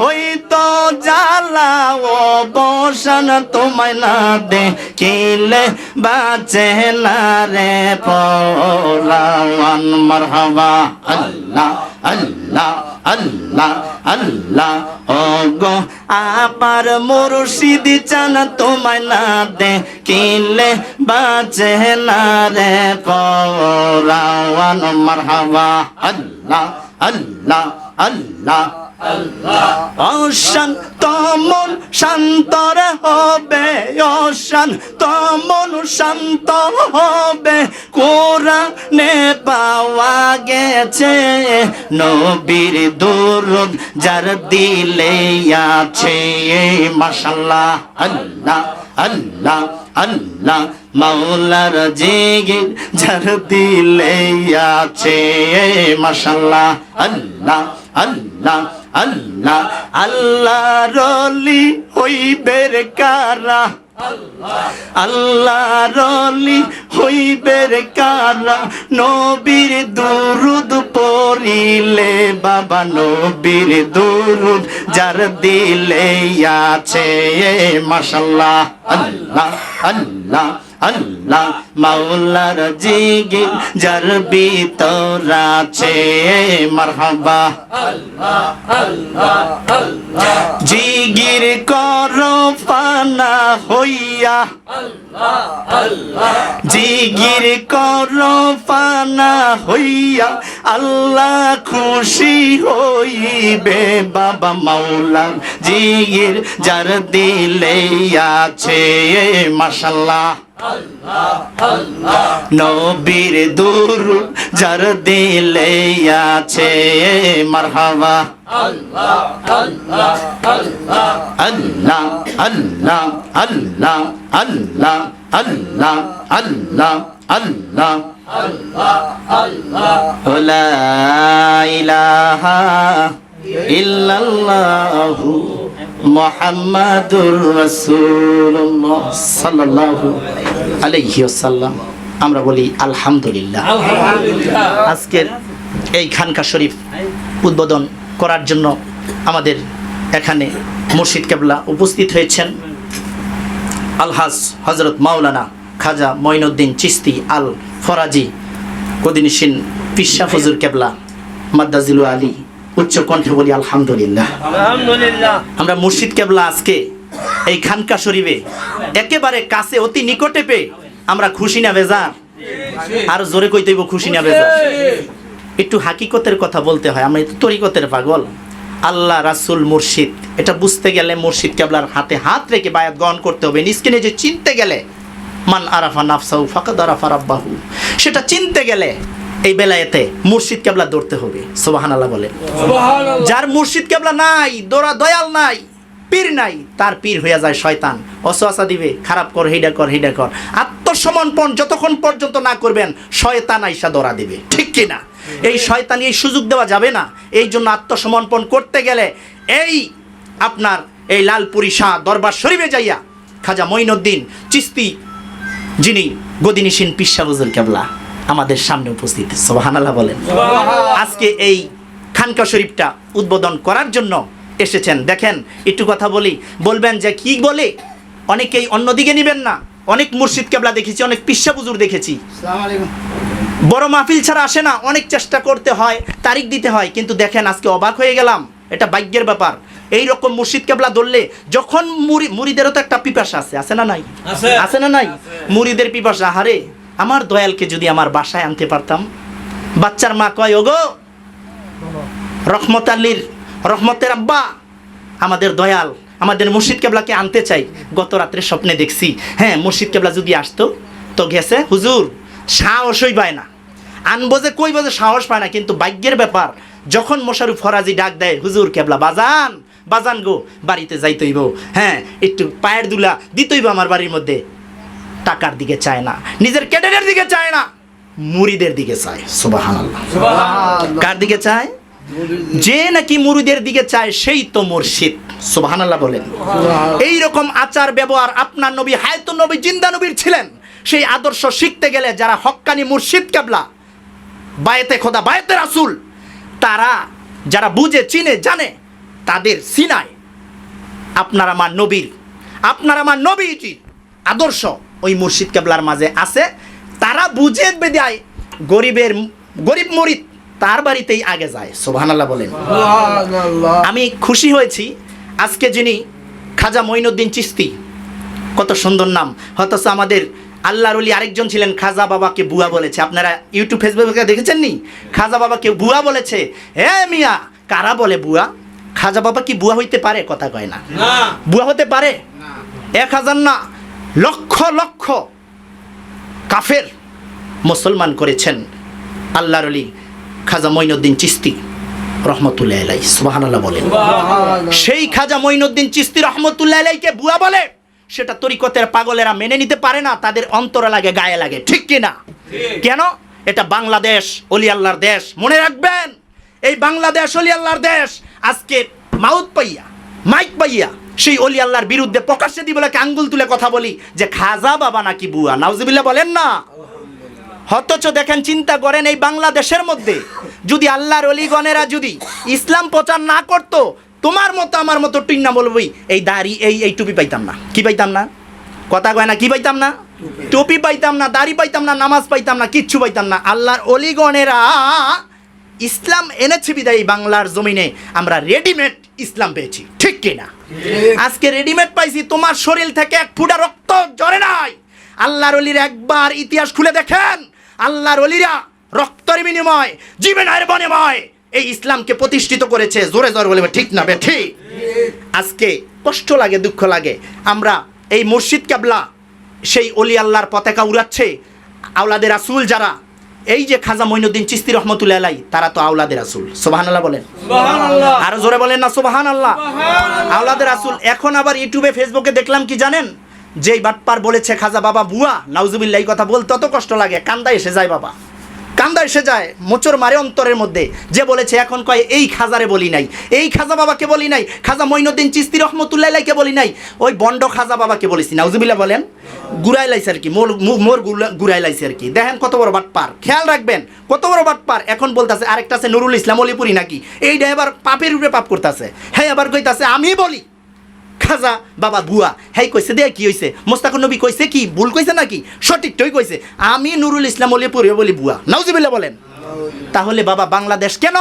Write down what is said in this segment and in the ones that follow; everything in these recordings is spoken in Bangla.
হইতো জ্বালা ও বসন তোমায় না দেখিলে বাঁচে না রে পরাওয়ান মারহাবা, আল্লাহ আল্লাহ আল্লাহ আল্লাহ। ও গো আবার মুর্শিদ চান তোমায় না দেখিলে বাঁচে না রে পরাওয়ান মারহাবা, আল্লাহ আল্লাহ আল্লাহ। অশান্ত মন শান্তর হবে, অশান্ত মন শান্ত হবে। কোরআনে পাওয়া গেছে, নবীর দুরুদ যার দিলে আছে। মাশাল্লাহ আল্লাহ আল্লাহ আল্লাহ। মাওলার জিগির যার দিলে আছে। মাশাল্লাহ আল্লাহ আল্লাহ। আল্লাহ আল্লাহ রলি হইবের কারা? আল্লাহ রলি হইবের কারা? নবীর দুরুদ পড়িলে বাবা, নবীর দুরুদ যার দিলে আছে মাশাল্লাহ। আল্লাহ আল্লাহ আল্লাহ মাওলার জিগির যার ভিতর আছে, মারহাবা। জিগির কর ফানা হইয়া। জিগির কর ফানা হইয়া, আল্লাহ খুশি হইবে বাবা মাওলা। জিগির যার দিলে আছে, মাশাল্লাহ। নবীর দূর যার দিলে আছে মারহাবা। আল্লাহ আল্লাহ আল্লাহ আল্লাহ আল্লাহ আল্লাহ আল্লাহ লা ইলাহা ইল্লাল্লাহু মুহাম্মাদুর রাসূলুল্লাহ সাল্লাল্লাহু আলাইহি ওয়াসাল্লাম আমরা বলি আলহামদুলিল্লাহ। আজকের এই খানকা শরীফ উদ্বোধন করার জন্য আমাদের এখানে মুর্শিদ কেবলা উপস্থিত হয়েছেন আলহাজ হজরত মাওলানা খাজা মঈনুদ্দিন চিস্তি আল ফরাজি কদিনিসিন পিসা ফজুর কেবলা মাদ্দাজিলু আলী উচ্চ কণ্ঠে বলি আলহামদুলিল্লাহ। আমরা মুর্শিদ কেবলা আজকে এই খানকা শরীফে। একেবারে কাছে অতি নিকটে পেয়ে আমরা খুশি না বেজার? আর জোরে কই দেব খুশি না বেজার। একটু হাকিকতের কথা বলতে হয় আমরা তরিকতের পাগল। আল্লাহ রাসুল মুর্শিদ এটা বুঝতে গেলে মুর্শিদ কেবলার হাতে হাত রেখে বায়াত গ্রহণ করতে হবে। নিজকে নিজে চিনতে গেলে মান আরাফা নাফসাহু ফাকাদ আরাফা রাব্বাহু। সেটা চিনতে গেলে এই বেলায়েতে মুর্শিদ কেবলা দৌড়তে হবে। সোবাহান আল্লাহ বলে যার মুর্শিদ কেবলা নাই দোরা দয়াল নাই পীর নাই তার পীর হইয়া যায় শয়তান। অসোয়াশা দিবে খারাপ কর হেডা কর হেডা কর। আত্মসমর্পণ যতক্ষণ পর্যন্ত না করবেন শয়তান আইসা দরা দিবে। ঠিক কি না? এই শয়তানি এই সুযোগ দেওয়া যাবে না। এই জন্য আত্মসমর্পণ করতে গেলে এই আপনার এই লালপুরি শাহ দরবার শরীফে যাইয়া খাজা মঈনুদ্দিন চিস্তি যিনি গদিনিসীন পিসাবুজুল কেবলা আমাদের সামনে উপস্থিত। সোহানাল্লাহ বলেন। আজকে এই খানকা শরীফটা উদ্বোধন করার জন্য এসেছেন। দেখেন একটু কথা বলি। বলবেন যে কি বলে? অনেকেই অন্যদিকে নেবেন না। অনেক মুর্শিদ কেবলা দেখেছি অনেক পিসা বুজুর দেখেছি। বড় মাহফিল ছাড়া আসে না অনেক চেষ্টা করতে হয় তারিখ দিতে হয় কিন্তু দেখেন আজকে অবাক হয়ে গেলাম। এটা ভাগ্যের ব্যাপার। এই রকম মুর্শিদ কেবলা ধরলে যখন মুড়ি মুড়িদেরও তো একটা পিপাসা আছে আছে না নাই? আছে। আছে না নাই? মুড়িদের পিপাসা হারে আমার দয়ালকে যদি আমার বাসায় আনতে পারতাম। বাচ্চার মা কয় ওগো রহমত আলীর রহমতের আব্বা আমাদের দয়াল আমাদের মুর্শিদ কেবলাকে আনতে চাই। গত রাত্রে স্বপ্নে দেখছি। হ্যাঁ মুর্শিদ কেবলা যদি আসতো তো গেছে হুজুর সাহসই পায় না। আনব যে কই বাজে সাহস পায় না কিন্তু ভাগ্যের ব্যাপার যখন মশারু ফরাজি ডাক দেয় হুজুর কেবলা বাজান বাজান গো বাড়িতে যাইতইব। হ্যাঁ একটু পায়ের দুলা দিতইব আমার বাড়ির মধ্যে। টাকার দিকে চায় না নিজের ক্যাডারের দিকে চায় না মুড়িদের দিকে চায়। সুবহানাল্লাহ। কার দিকে চায়? যে নাকি মুরুদের দিকে চায় সেই তো মুর্শিদ। সুবহানাল্লাহ বলেন। এই রকম আচার ব্যবহার আপনার নবী হায়তো নবী জিন্দা নবীর ছিলেন। সেই আদর্শ শিখতে গেলে যারা হক্কানি মুর্শিদ কেবলা বায়েতে খোদা বায়েতে রাসুল তারা যারা বুঝে চিনে জানে তাদের সিনায় আপনার আমার নবীর আপনার আমার নবীজির আদর্শ ওই মুর্শিদ কেবলার মাঝে আছে। তারা বুঝে বেদায় গরিবের গরিব মরিদ তার বাড়িতেই আগে যায় সোভানাল্লাহ বলেন। আমি খুশি হয়েছি আজকে যিনি খাজা মঈনুদ্দিন চিস্তি কত সুন্দর নাম হয়তো আমাদের আল্লাহর অলি আরেকজন ছিলেন খাজা বাবাকে বুয়া বলেছে। আপনারা ইউটিউব ফেসবুকে দেখেছেন নি খাজা বাবাকে বুয়া বলেছে। হে মিয়া কারা বলে বুয়া? খাজা বাবা কি বুয়া হইতে পারে? কথা কয় না। বুয়া হতে পারে? এক হাজার না লক্ষ লক্ষ কাফের মুসলমান করেছেন আল্লাহর অলি খাজা মঈনুদ্দিন চিস্তি রহমতুল্লাহ আলাই সুবহানাল্লাহ বলেন। সেই খাজা মঈনুদ্দিন চিস্তি রহমতুল্লাহ আলাইকে বুয়া বলে সেটা তরিকতের পাগলেরা মেনে নিতে পারে না তাদের অন্তরে লাগে গায়ে লাগে ঠিক কি না কেন? এটা বাংলাদেশ অলি আল্লাহর দেশ। মনে রাখবেন এই বাংলাদেশ অলি আল্লাহর দেশ আজকে মাউত পাইয়া মাইক পাইয়া সেই অলি আল্লাহর বিরুদ্ধে প্রকাশ্যে দিব আঙ্গুল তুলে কথা বলি যে খাজা বাবা নাকি বুয়া নাউজুবিল্লাহ বলেন না। অথচ দেখেন চিন্তা করেন এই বাংলাদেশের মধ্যে। যদি আল্লাহর অলিগণেরা যদি ইসলাম প্রচার না করত তোমার মতো আমার মতো টিন্না বলবই এই দাড়ি এই এই টুপি পাইতাম না। কি পাইতাম না? কথা কয় না কি পাইতাম না? টুপি পাইতাম না দাড়ি পাইতাম না নামাজ পাইতাম না কিচ্ছু পাইতাম না। আল্লাহর অলিগণেরা ইসলাম এনেছে বিদায় বাংলার জমিনে। আমরা রেডিমেড ইসলাম পেয়েছি। ঠিক কিনা? আজকে রেডিমেড পাইছি তোমার শরীর থেকে এক ফুটা রক্ত জরে নাই। আল্লাহর অলির একবার ইতিহাস খুলে দেখেন। আল্লাহর অলিরা রক্তের বিনিময় জীবনের বিনিময় এই ইসলামকে প্রতিষ্ঠিত করেছে। জোরে জোরে বলে ঠিক না বে ঠিক? আজকে কষ্ট লাগে দুঃখ লাগে। আমরা এই মসজিদ কাবলা সেই অলি আল্লাহর পতাকা উড়াচ্ছে আওলাদের আসুল যারা এই যে খাজা মঈনুদ্দিন চিস্তি রহমতুল্লাহ আলাই তারা তো আওলাদের রাসূল। সুবহানাল্লাহ বলেন। আরও জোরে বলেন না সোবাহান আল্লাহ আওলাদের আসুল এখন আবার ইউটিউবে ফেসবুকে দেখলাম কি জানেন? যেই বাটপার বলেছে, খাজা বাবা, বুয়া, নাউজুবিল্লাহ, এই কথা বলতে অত কষ্ট লাগে কান্দা এসে যায় বাবা। কান্দা এসে যায় মোচর মারে অন্তরের মধ্যে। যে বলেছে, এখন কয়, এই খাজারে বলি নাই, এই খাজা বাবাকে বলি নাই, খাজা মঈনুদ্দিন চিস্তি রহমতুল্লাহকে বলি নাই, ওই বন্ড খাজা বাবাকে বলেছি। নাউজুবিল্লাহ বলেন গুড়াই লাইছে আর কি মোর মোর গুড়াই লাইছে আর কি দেখেন কত বড় বাটপার খেয়াল রাখবেন, কত বড় বাটপার এখন বলতাছে, আরেকটা আছে নুরুল ইসলাম অলিপুরি নাকি এইটা এবার পাপের উপরে পাপ করতেছে। হ্যাঁ এবার কইতাছে, আমি বলি। খাজা বাবা বুয়া। হ্যাঁ কইছে দে, কি হইছে? মোস্তাকুর নবী কইছে কি, ভুল কইছে নাকি? সঠিকটাই কইছে। আমি নুরুল ইসলাম অলিপুরি বলি বুয়া। নাউজুবিল্লাহ বলেন। তাহলে বাবা বাংলাদেশ কেন?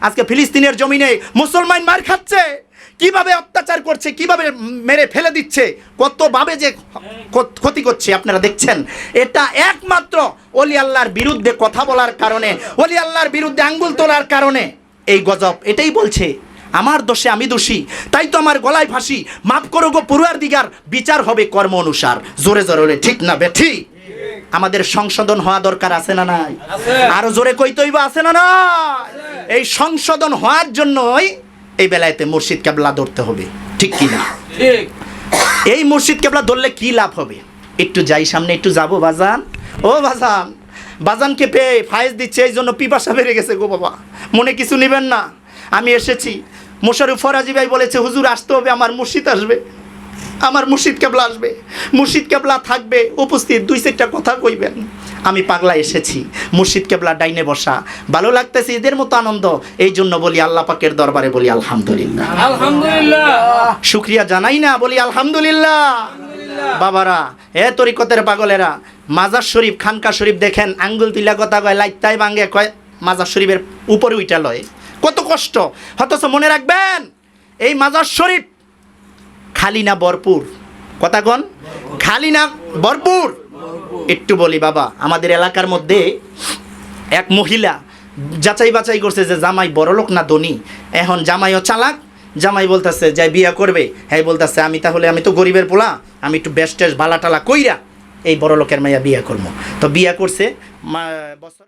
আজকে ফিলিস্তিনের জমিনে মুসলমান মার খাচ্ছে। কীভাবে অত্যাচার করছে, কীভাবে মেরে ফেলে দিচ্ছে কতভাবে যে ক্ষ- ক্ষতি করছে, আপনারা দেখছেন? এটা একমাত্র অলি আল্লাহর বিরুদ্ধে কথা বলার কারণে, অলি আল্লাহর বিরুদ্ধে আঙ্গুল তোলার কারণে এই গজব। এটাই বলছে। আমার দোষে আমি দোষী তাই তো আমার গলায় ফাঁসি। মাফ করো গো পড়ুয়ার দিগার বিচার হবে কর্ম অনুসার। জোরে জোরে ঠিক না বে ঠিক আমাদের সংশোধন হওয়া দরকার আছে না নাই? আরও জোরে কইতেই বা আছে না না এই সংশোধন হওয়ার জন্যই এই বেলায়তে মুর্শিদ কেবলা ধরতে হবে ঠিক কি না? ঠিক। এই মুর্শিদ কেবলা ধরলে কি লাভ হবে? একটু যাই সামনে একটু যাব বাজান। ও বাজান বাজানকে পেয়ে ফায়েজ দিচ্ছে এই জন্য পিপাসা বেড়ে গেছে গো বাবা। মনে কিছু নেবেন না? আমি এসেছি। মোশারুফ ফরাজি ভাই বলেছে হুজুর আসতে হবে আমার মুর্শিদ আসবে। আমার মুর্শিদ কেবলা আসবে। মুর্শিদ কেবলা থাকবে উপস্থিত দুই চারটা কথা কইবেন। আমি পাগলা এসেছি মুর্শিদ কেবলা ডাইনে বসা। ভালো লাগতেছে এদের মতো আনন্দ। এই জন্য বলি আল্লাহ পাকের দরবারে বলি আলহামদুলিল্লাহ। আলহামদুলিল্লাহ। শুক্রিয়া জানাই না বলি আলহামদুলিল্লাহ। বাবারা এ তরিকতের পাগলেরা মাজার শরীফ খানকা শরীফ দেখেন আঙ্গুল তুলা কথা কয় লাইতাই ভাঙ্গে কয় মাজার শরীফের উপরে উইটা লয়। কত কষ্ট। অথচ মনে রাখবেন, এই মাজার শরীফ খালি না ভরপুর কথা কন, খালি না ভরপুর একটু বলি বাবা, আমাদের এলাকার মধ্যে এক মহিলা যাচাই বাছাই করছে যে জামাই বড়লোক না ধনী। এখন জামাইও চালাক, জামাই বলতেছে, যাই বিয়া করবে? হ্যাঁ বলতেছে, আমি তাহলে, আমি তো গরিবের পোলা, আমি একটু বেস্ট টেস্ট বালা টালা কইরা এই বড় লোকের মাইয়া বিয়া করব তো বিয়া করছে বছর